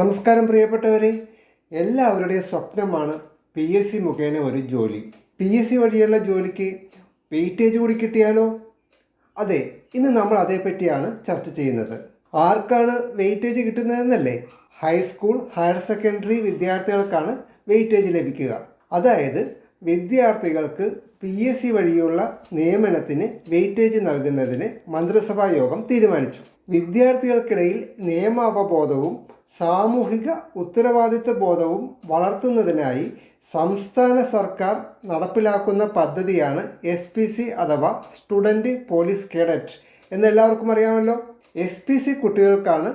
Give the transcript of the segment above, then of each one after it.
നമസ്കാരം പ്രിയപ്പെട്ടവരെ. എല്ലാവരുടെയും സ്വപ്നമാണ് പി എസ് സി മുഖേന ഒരു ജോലി. പി എസ് സി വഴിയുള്ള ജോലിക്ക് വെയിറ്റേജ് കൂടി കിട്ടിയാലോ? അതെ ഇന്ന് നമ്മൾ അതേപ്പറ്റിയാണ് ചർച്ച ചെയ്യുന്നത്. ആർക്കാണ് വെയിറ്റേജ് കിട്ടുന്നതെന്നല്ലേ? ഹൈസ്കൂൾ ഹയർ സെക്കൻഡറി വിദ്യാർത്ഥികൾക്കാണ് വെയിറ്റേജ് ലഭിക്കുക. അതായത് വിദ്യാർത്ഥികൾക്ക് പി എസ് സി വഴിയുള്ള നിയമനത്തിന് വെയിറ്റേജ് നൽകുന്നതിന് മന്ത്രിസഭാ യോഗം തീരുമാനിച്ചു. വിദ്യാർത്ഥികൾക്കിടയിൽ നിയമാവബോധവും സാമൂഹിക ഉത്തരവാദിത്വ ബോധവും വളർത്തുന്നതിനായി സംസ്ഥാന സർക്കാർ നടപ്പിലാക്കുന്ന പദ്ധതിയാണ് എസ് പി സി അഥവാ സ്റ്റുഡന്റ് പോലീസ് കേഡറ്റ് എന്നെല്ലാവർക്കും അറിയാമല്ലോ. എസ് പി സി കുട്ടികൾക്കാണ്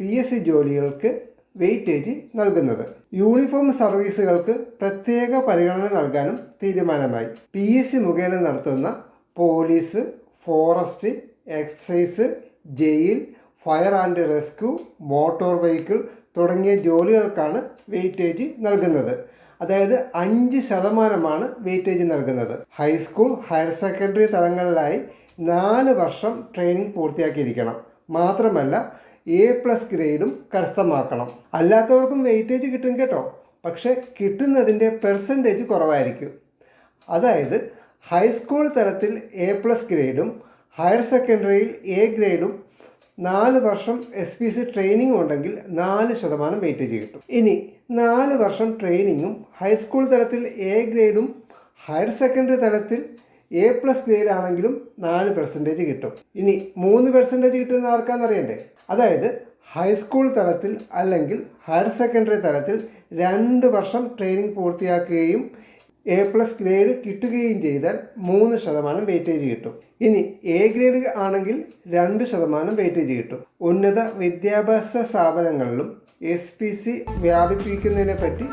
പി എസ് സി ജോലികൾക്ക് വെയിറ്റേജ് നൽകുന്നത്. യൂണിഫോം സർവീസുകൾക്ക് പ്രത്യേക പരിഗണന നൽകാനും തീരുമാനമായി. പി. എസ്. സി. മുഖേന നടത്തുന്ന police forest excise jail fire and rescue motor vehicle തുടങ്ങിയ ജോലികൾക്കാണ് വെയിറ്റേജ് നൽകുന്നത്. അതായത് അഞ്ച് ശതമാനമാണ് വെയിറ്റേജ് നൽകുന്നത്. ഹൈസ്കൂൾ ഹയർ സെക്കൻഡറി തലങ്ങളിലായി നാല് വർഷം ട്രെയിനിങ് പൂർത്തിയാക്കിയിരിക്കണം. മാത്രമല്ല എ പ്ലസ് ഗ്രേഡും കരസ്ഥമാക്കണം. അല്ലാത്തവർക്കും വെയിറ്റേജ് കിട്ടും കേട്ടോ. പക്ഷേ കിട്ടുന്നതിന്റെ പെർസെന്റേജ് കുറവായിരിക്കും. അതായത് ഹൈസ്കൂൾ തലത്തിൽ എ പ്ലസ് ഗ്രേഡും ഹയർ സെക്കൻഡറിയിൽ എ ഗ്രേഡും നാല് വർഷം എസ് പി സി ട്രെയിനിങ് ഉണ്ടെങ്കിൽ നാല് ശതമാനം വെയിറ്റേജ് കിട്ടും. ഇനി നാല് വർഷം ട്രെയിനിങ്ങും ഹൈസ്കൂൾ തലത്തിൽ എ ഗ്രേഡും ഹയർ സെക്കൻഡറി തലത്തിൽ എ പ്ലസ് ഗ്രേഡ് ആണെങ്കിലും നാല് പെർസെന്റേജ് കിട്ടും. ഇനി മൂന്ന് പെർസെന്റേജ് കിട്ടുന്ന ആർക്കാണെന്നറിയണ്ടേ അതായത് ഹൈസ്കൂൾ തലത്തിൽ അല്ലെങ്കിൽ ഹയർ സെക്കൻഡറി തലത്തിൽ രണ്ട് വർഷം ട്രെയിനിങ് പൂർത്തിയാക്കുകയും എ പ്ലസ് ഗ്രേഡ് കിട്ടുകയും ചെയ്താൽ മൂന്ന് ശതമാനം വെയിറ്റേജ് കിട്ടും. ഇനി എ ഗ്രേഡ് ആണെങ്കിൽ രണ്ട് ശതമാനം വെയിറ്റേജ് കിട്ടും. ഉന്നത വിദ്യാഭ്യാസ സ്ഥാപനങ്ങളിലും എസ് പി സി വ്യാപിപ്പിക്കുന്നതിനെ പറ്റി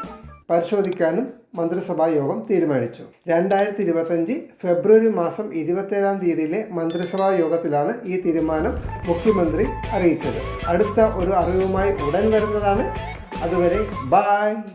പരിശോധിക്കാനും മന്ത്രിസഭാ യോഗം തീരുമാനിച്ചു. രണ്ടായിരത്തി ഇരുപത്തഞ്ച് ഫെബ്രുവരി മാസം ഇരുപത്തേഴാം തീയതിയിലെ മന്ത്രിസഭാ യോഗത്തിലാണ് ഈ തീരുമാനം മുഖ്യമന്ത്രി അറിയിച്ചത്. അടുത്ത ഒരു അറിവുമായി ഉടൻ വരുന്നതാണ്. അതുവരെ ബായ്